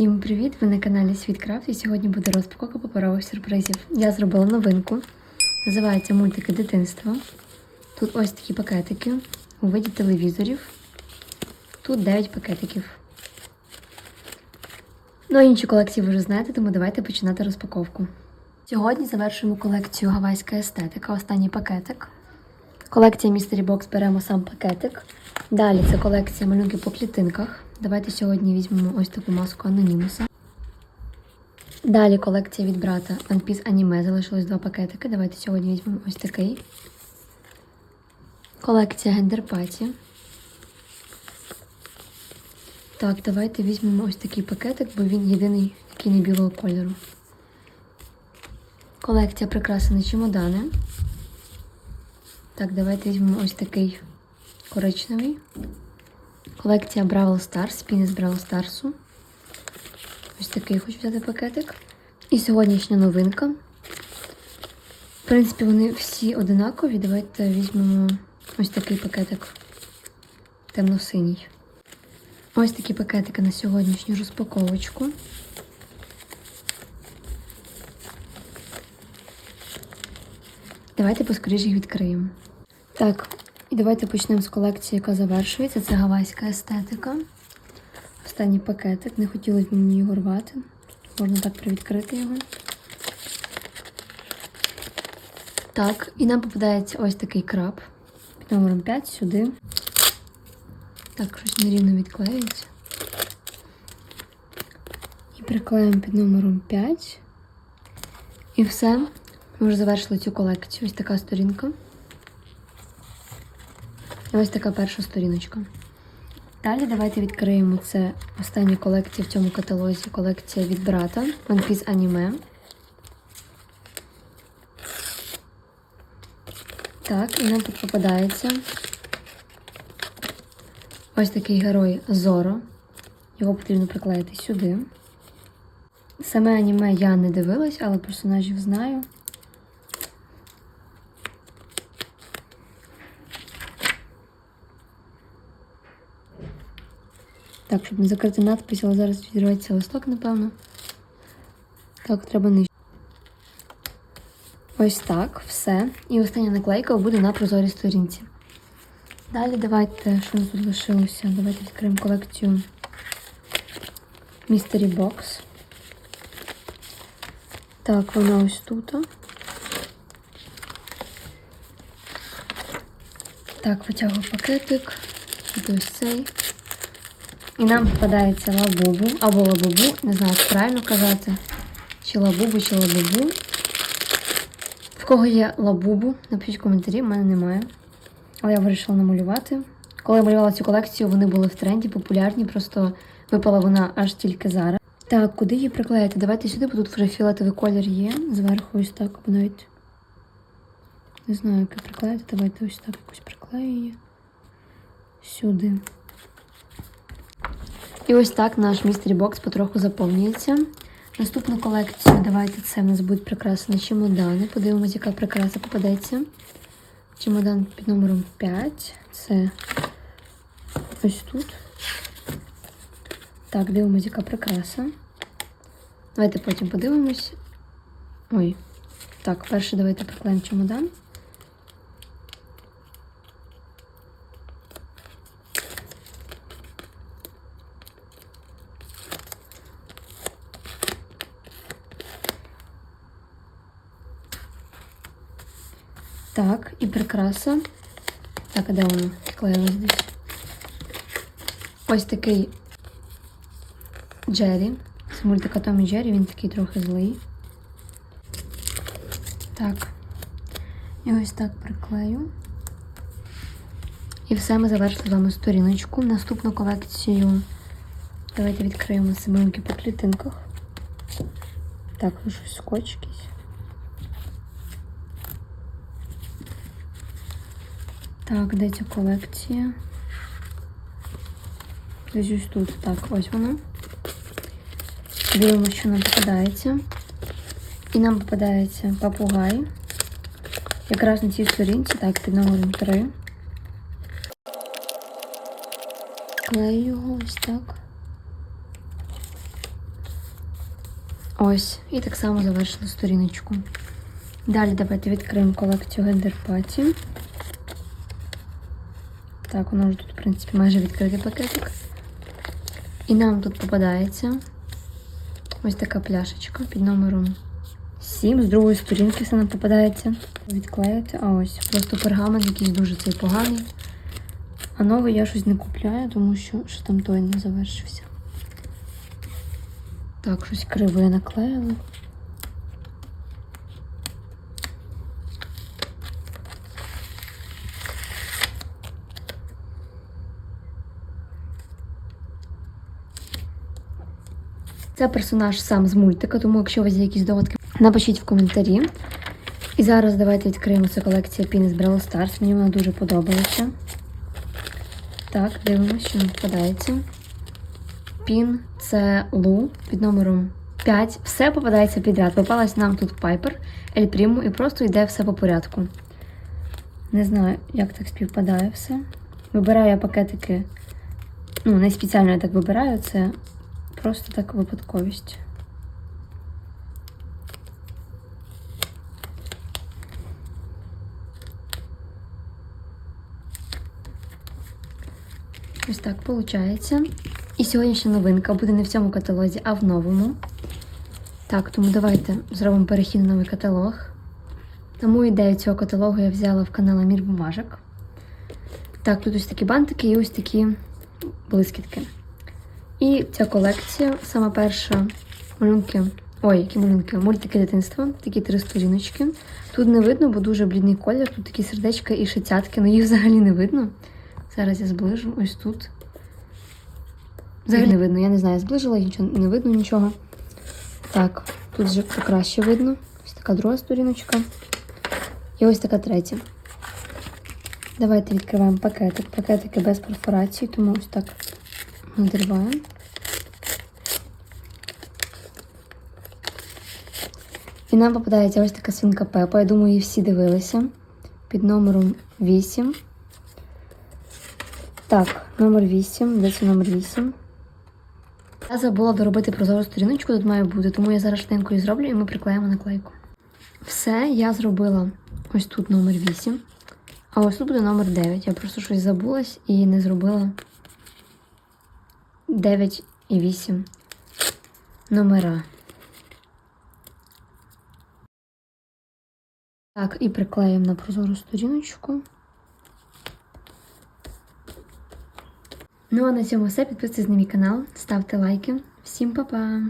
Всім привіт! Ви на каналі Світкрафт і сьогодні буде розпаковка паперових сюрпризів. Я зробила новинку. Називається мультики дитинства. Тут ось такі пакетики у виді телевізорів. Тут 9 пакетиків. Ну, а інші колекції ви вже знаєте, тому давайте починати розпаковку. Сьогодні завершуємо колекцію Гавайська естетика, останній пакетик. Колекція Mystery Box беремо сам пакетик. Далі це колекція малюнки по клітинках. Давайте сьогодні візьмемо ось таку маску Анонімуса. Далі колекція від брата Piece Anime. Залишилось два пакетики. Давайте сьогодні візьмемо ось такий. Колекція Гендерпаті. Так, давайте візьмемо ось такий пакетик, бо він єдиний, який не білого кольору. Колекція прикрасені чемодани. Так, давайте візьмемо ось такий коричневий. Колекція Бравл Stars, спіни з Бравл Старсу. Ось такий хочу взяти пакетик. І сьогоднішня новинка. В принципі, вони всі одинакові. Давайте візьмемо ось такий пакетик темно-синій. Ось такі пакетики на сьогоднішню розпаковочку. Давайте поскоріше їх відкриємо. Так, і давайте почнемо з колекції, яка завершується. Це гавайська естетика. Останній пакетик. Не хотілося б мені його рвати. Можна так привідкрити його. Так, і нам попадається ось такий краб. Під номером 5 сюди. Так, щось нерівно відклеюється. І приклеїмо під номером 5. І все. Ми вже завершили цю колекцію. Ось така сторінка. Ось така перша сторіночка. Далі давайте відкриємо це остання колекція в цьому каталозі. Колекція від брата One Piece Anime. Так, і нам тут попадається ось такий герой Зоро. Його потрібно приклеїти сюди. Саме аніме я не дивилась, але персонажів знаю. Так, щоб не закрити надпись, але зараз відірветься листок, напевно. Так, треба нижче. Ось так, все. І остання наклейка буде на прозорій сторінці. Далі давайте, що нас тут лишилося? Давайте відкриємо колекцію Mystery Box. Так, вона ось тут. Так, витягую пакетик. Ось цей. І нам попадається лабубу або лабубу, не знаю, як правильно казати. Чи лабубу, чи лабубу. В кого є лабубу, напишіть в коментарі, в мене немає. Але я вирішила намалювати. Коли я малювала цю колекцію, вони були в тренді, популярні, просто випала вона аж тільки зараз. Так, куди її приклеїти? Давайте сюди, бо тут вже фіолетовий колір є. Зверху ось так, або навіть. Не знаю, як приклеїти. Давайте ось так якось приклею її. Сюди. І ось так наш містері бокс потроху заповнюється. Наступну колекцію, давайте це в нас будуть прикрасені чемодани. Подивимось, яка прикраса попадеться. Чемодан під номером 5. Це ось тут. Так, дивимось, яка прикраса. Давайте потім подивимось. Ой. Так, перше давайте приклеїмо чемодан. Так, і прикраса. Так, а де вона? Клеїлась десь. Ось такий Джері. З мультика Том і Джері, він такий трохи злий. Так. І ось так приклею. І все, ми завершили з вами сторіночку. Наступну колекцію. Давайте відкриємо саминки по клітинках. Так, ну щось якийсь. Так, де ця колекція? Десь ось тут. Так, ось вона. Дивимося, що нам попадається. І нам попадається папугай. Якраз на цій сторінці, так, під номером 3. Клею його ось так. Ось, і так само завершили сторіночку. Далі давайте відкриємо колекцію Гендерпаті. Так, воно вже тут, в принципі, майже відкритий пакетик. І нам тут попадається ось така пляшечка під номером 7. З другої сторінки все нам попадається. Відклеїти. А ось просто пергамент якийсь дуже цей поганий. А новий я щось не купляю, тому що ще там той не завершився. Так, щось криве наклеїли. Це персонаж сам з мультика, тому якщо у вас є якісь догадки, напишіть в коментарі. І зараз давайте відкриємо цю колекція Пін з Brawl Stars. Мені вона дуже подобається. Так, дивимося, що нам попадається. Пін це Лу під номером 5. Все попадається підряд. Попалась нам тут Пайпер, Ель Пріму і просто йде все по порядку. Не знаю, як так співпадає все. Вибираю я пакетики. Ну, не спеціально я так вибираю, це просто так випадковість. Ось так виходить. І сьогоднішня новинка буде не в цьому каталозі, а в новому. Так, тому давайте зробимо перехід на новий каталог. Тому ідею цього каталогу я взяла в канал Мір Бумажок. Так, тут ось такі бантики і ось такі блискітки. І ця колекція, сама перша малюнки. Ой, які малюнки, мультики дитинства, такі три сторіночки. Тут не видно, бо дуже блідний колір, тут такі сердечка і шицятки, але їх взагалі не видно. Зараз я зближу ось тут. Взагалі не видно, я не знаю, зближила, нічого не видно нічого. Так, тут вже краще видно. Ось така друга сторіночка. І ось така третя. Давайте відкриваємо пакетик. Пакетики без перфорації, тому ось так надриваємо. І нам попадається ось така свинка Пепа. Я думаю, її всі дивилися. Під номером 8. Так, номер 8. Де це номер 8? Я забула доробити прозору сторіночку, тут має бути, тому я зараз швиденько зроблю і ми приклеїмо наклейку. Все, я зробила ось тут номер 8. А ось тут буде номер 9. Я просто щось забулась і не зробила 9 і 8 номера. Так, і приклеїмо на прозору сторіночку. Ну а на цьому все. Підписуйтесь на мій канал, ставте лайки. Всім па-па!